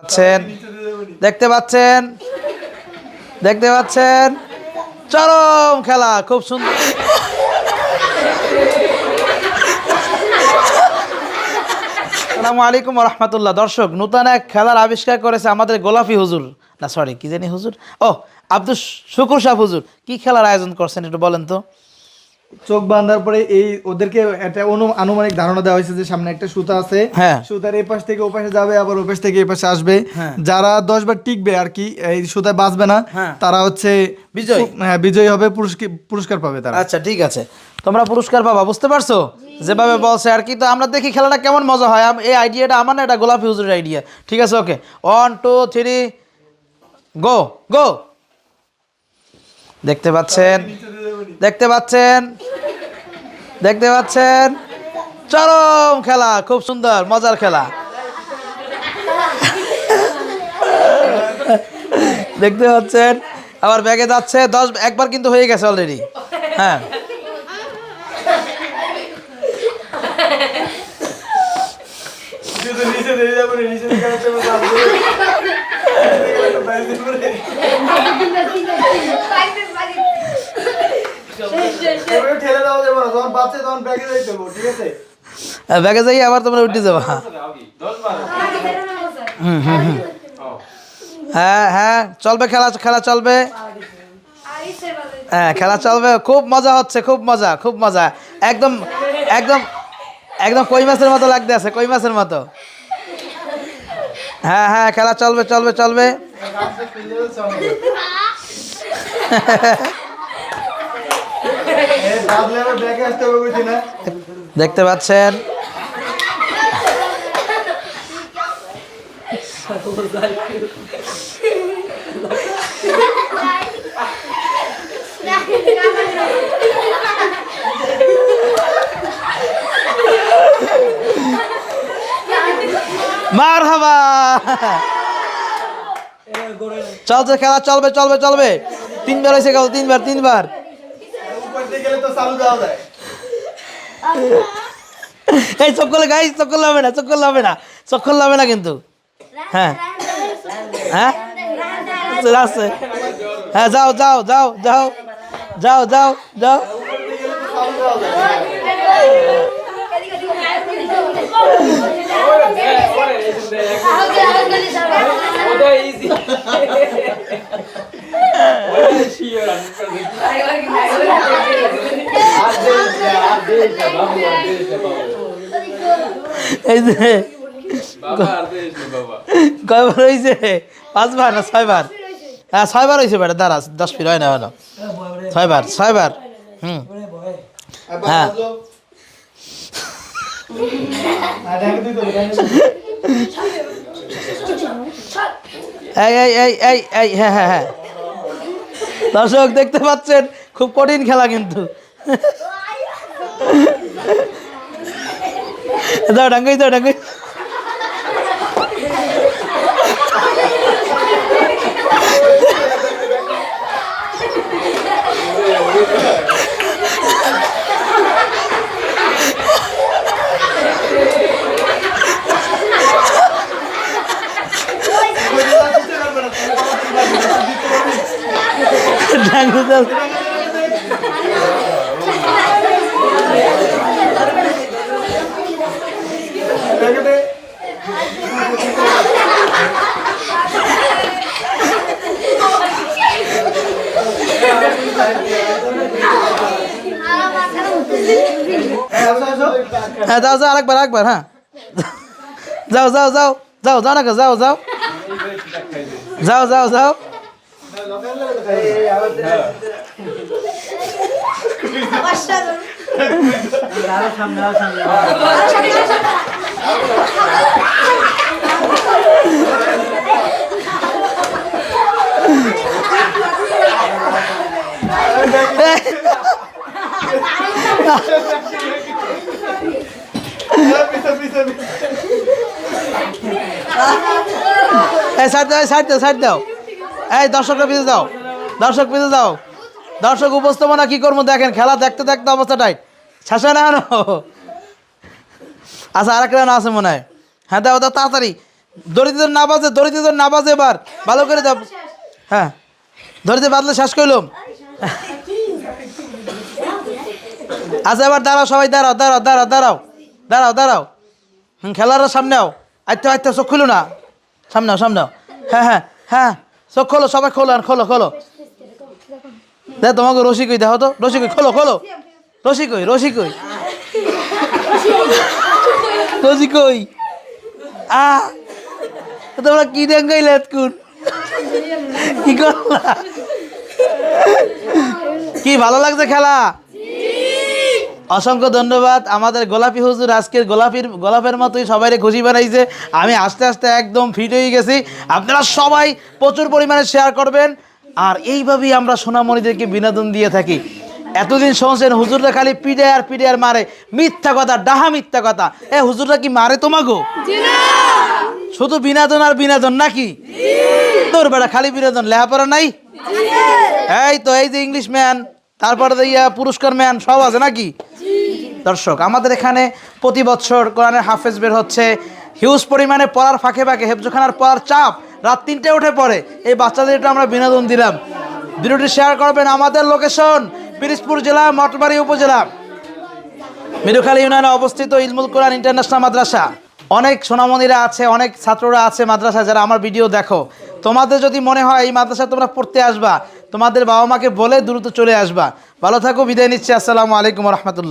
পাচ্ছেন? দেখতে পাচ্ছেন? দেখতে পাচ্ছেন? চরম খেলা, খুব সুন্দর। আসসালামু আলাইকুম রহমতুল্লাহ দর্শক, নূতন এক খেলার আবিষ্কার করেছে আমাদের গোলাপি হুজুর। না সরি কি জানি হুজুর? ও আব্দুল শুকুর সাহ হুজুর। কি খেলার আয়োজন করছেন একটু বলেন তো? চোখ বাঁধার পরে এই ওদেরকে একটা অনু- আনুমানিক ধারণা দেওয়া হয়েছে যে সামনে একটা সুতা আছে। হ্যাঁ। সুতার এই পাশ থেকে ও পাশে যাবে আবার ও পাশ থেকে এই পাশে আসবে। হ্যাঁ। যারা দশ বার টিকবে আর কি এই সুতায় বাঁচবে না হ্যাঁ। তারা হচ্ছে বিজয়ী। হ্যাঁ বিজয়ী হবে পুরস্কার পাবে তারা। আচ্ছা ঠিক আছে। তোমরা পুরস্কার পাবা বুঝতে পারছ? যেভাবে বলছে আর কি তো আমরা দেখি খেলাটা কেমন মজা হয়। এই আইডিয়াটা আমার না এটা গোলাপি হুজুরের আইডিয়া ঠিক আছে okay one two three go go দেখতে পাচ্ছেন? দেখতে পাচ্ছেন? দেখতে পাচ্ছেন? চরম খেলা খুব সুন্দর মজার খেলা। দেখতে পাচ্ছেন? আবার ব্যাগে যাচ্ছে দশ একবার কিন্তু হয়ে গেছে অলরেডি হ্যাঁ। ঠেলে দেওয়া যাবে না যখন বাচ্চা তখন ব্যাগে ঠিক আছে? হ্যাঁ, ব্যাগে যাই আবার তোমরা উঠে যাবা। হ্যাঁ হ্যাঁ চলবে খেলা খেলা চলবে। হ্যাঁ খেলা চলবে খুব মজা হচ্ছে খুব মজা খুব মজা। একদম একদম একদম কই মাছের মতো লাগতে আছে কই মাছের মতো। হ্যাঁ হ্যাঁ খেলা চলবে চলবে চলবে এই বাদলে আবার ব্যাগে আসতে হবে বুঝছি না দেখতে পাচ্ছেন? মার হাবা চলছে খেলা চলবে চলবে চলবে। তিনবার হয়েছে গেল তিনবার তিনবার। তো চালু দেওয়া যায়। এই চোখ করলে গাই চোখ করলে হবে না চোখ করলে হবে না চোখ করলে হবে না কিন্তু। হ্যাঁ। হ্যাঁ? আছে হ্যাঁ যাও যাও যাও যাও যাও যাও যাও। এই যে কয়বার হয়েছে পাঁচবার না ছয়বার? হ্যাঁ ছয়বার হয়েছে বেটা দাঁড়া দশ ফিট হয় না হলো ছয়বার ছয়বার। হুম। হ্যাঁ। এই এই এই এই এই হ্যাঁ হ্যাঁ হ্যাঁ। দর্শক দেখতে পাচ্ছেন খুব কঠিন খেলা কিন্তু। দাও ডাঙ্গাই দাও ডাঙ্গাই ডাঙ্গাই দাও দে। হ্যাঁ। হ্যাঁ যাও যাও আরেকবার আরেকবার হ্যাঁ যাও যাও যাও যাও যাও না যাও যাও যাও যাও যাও পিছে। এই এই দর্শক দর্শক উপস্থাপনা কি করব দেখেন খেলা দেখতে দেখতে অবস্থা টাইট। শেষে আচ্ছা আরেক রান আছে মনে হয়। হ্যাঁ দাও দাও, তাড়াতাড়ি। দরিদ্র না বাজে দরিদ্র না বাজে এবার। ভালো করে দাও। হ্যাঁ। দরিদ্র বাদলে শেষ করলাম আচ্ছা এবার দাঁড়াও সবাই, দাঁড়াও দাঁড়াও দাঁড়াও দাঁড়াও দাঁড়াও দাঁড়াও। হুম, খেলার সামনে আও। আইতে আইতে, চোখ খুলো না। সামনে সামনে হ্যাঁ হ্যাঁ হ্যাঁ চোখ খোলো, সবাই খোলো আর খোলো খোলো। দেখ তোমাকে রসি কই দেখো তো। রসি কই খোলো খোলো। রসি কই রসি কই? আ, তোমরা কি দেখাইলে এতক্ষণ? কি করলা? কি ভালো লাগছে খেলা? অসংখ্য ধন্যবাদ। আমাদের গোলাপি হুজুর আজকের গোলাপির, গোলাপের মতোই সবাই খুশি বানাইছে। আমি আস্তে আস্তে একদম ফিট হয়ে গেছি। আপনারা সবাই প্রচুর পরিমাণে শেয়ার করবেন। আর এইভাবেই আমরা সোনামণিদেরকে বিনোদন দিয়ে থাকি। এতদিন শুনছেন, হুজুররা খালি পিডে আর আর মারে। মিথ্যা কথা, ডাহা মিথ্যা কথা। এ, হুজুররা কি মারে তোমাগো? শুধু বিনোদন আর বিনোদন নাকি? তোর বেড়া, খালি বিনোদন লেহাপড়া নাই? এই তো, এই যে ইংলিশ ম্যান তারপরে ইয়া পুরস্কার ম্যান সব আছে নাকি? দর্শক, আমাদের এখানে প্রতি বছর কোরআনের হাফেজ বের হচ্ছে। হিউজ পরিমাণে পড়ার ফাঁকে ফাঁকে, হেফজোখানার পড়ার চাপ। রাত তিনটে উঠে পড়ে। এই বাচ্চাদের আমরা বিনোদন দিলাম। ভিডিওটি শেয়ার করবেন আমাদের লোকেশন পিরিজপুর জেলা, মঠবাড়ি উপজেলা। মিরুখালী ইউনিয়নে অবস্থিত ইলমুল কোরআন ইন্টারন্যাশনাল মাদ্রাসা। অনেক সোনামণিরা আছে, অনেক ছাত্ররা আছে মাদ্রাসা যারা আমার ভিডিও দেখো। তোমাদের যদি মনে হয় এই মাদ্রাসায় তোমরা পড়তে আসবা, তোমাদের বাবা মাকে বলে দ্রুত চলে আসবা। ভালো থাকো, বিদায় নিচ্ছি। আসসালামু আলাইকুম রহমতুল্লাহ।